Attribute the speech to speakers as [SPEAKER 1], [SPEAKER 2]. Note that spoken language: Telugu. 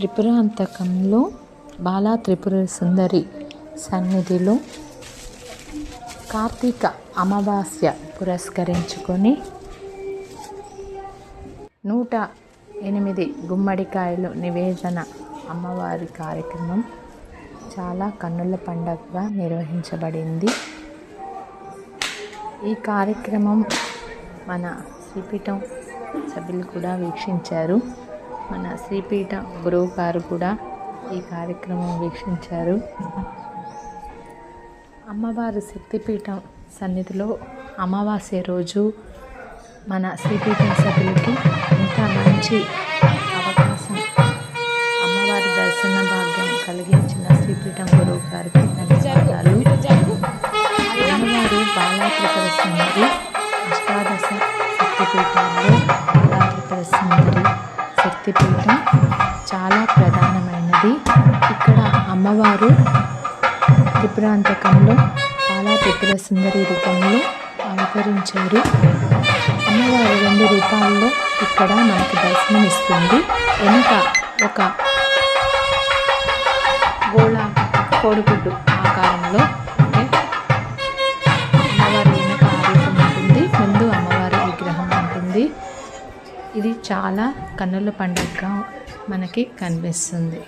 [SPEAKER 1] త్రిపురాంతకంలో బాలా త్రిపుర సుందరి సన్నిధిలో కార్తీక అమావాస్య పురస్కరించుకొని నూట ఎనిమిది గుమ్మడికాయలు నివేదన అమ్మవారి కార్యక్రమం చాలా కన్నుల పండగగా నిర్వహించబడింది. ఈ కార్యక్రమం మన శ్రీపీఠం సభ్యులు కూడా వీక్షించారు. మన శ్రీపీఠ గురువు గారు కూడా ఈ కార్యక్రమం వీక్షించారు. అమ్మవారి శక్తిపీఠం సన్నిధిలో అమావాస్య రోజు మన శ్రీపీఠం సభ్యులకి ఇంత మంచి అవకాశం అమ్మవారి దర్శన భాగ్యం కలిగించిన శ్రీపీఠం గురువు గారికి ధన్యవాదాలు. అమ్మవారు బాలాత్రిపుర సుందరి అష్టాదశ శక్తిపీఠంలో బాలాత్రిపుర సుందరి శక్తిపీఠం చాలా ప్రధానమైనది. ఇక్కడ అమ్మవారు త్రిపురాంతకంలో బాలా త్రిపుర సుందరి రూపంలో అవతరించారు అమ్మవారి రెండు రూపాల్లో ఇక్కడ మనకు దర్శనమిస్తుంది. వెనుక ఒక గోళ కోడిగుడ్డు ఆకారంలో ఇది చాలా కన్నుల పండుగగా మనకి కనిపిస్తుంది.